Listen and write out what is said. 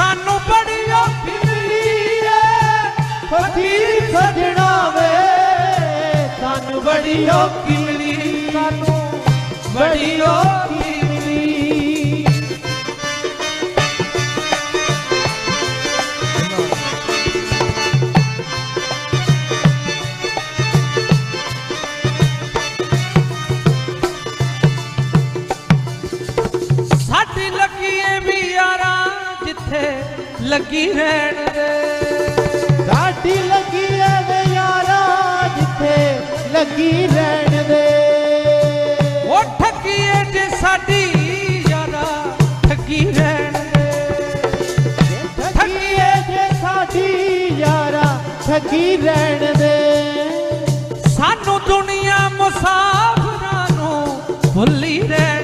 ਸਾਨੂੰ ਬੜੀ ਔਖੀ ਮਿਲੀ ਏ ਫਕੀਰ ਸਜਣਾ ਵੇ, ਸਾਨੂੰ ਬੜੀ ਔਖੀ ਮਿਲੀ। ਸਾਨੂੰ ਬੜੀ ਔਖੀ ਸਾਡੀ ਲੱਗੀ ਵੀ ਯਾਰ ਇੱਥੇ ਲੱਗੀ ਰਹਿਣ ਦੇ। ਢਾਡੀ ਲੱਗੀ ਐਵੇਂ ਯਾਰਾ ਜਿੱਥੇ ਲੱਗੀ ਰਹਿਣ ਦੇ। ਉਹ ਠੱਕੀਏ ਜੇ ਸਾਡੀ ਯਾਰਾ ਠੱਕੀ ਰਹਿਣ ਦੇ। ਠੱਕੀਏ ਜੇ ਸਾਡੀ ਯਾਰਾ ਠੱਕੀ ਰਹਿਣ ਦੇ। ਸਾਨੂੰ ਦੁਨੀਆ ਮੁਸਾਫਰਾਂ ਨੂੰ ਭੁੱਲੀ ਰਹਿਣ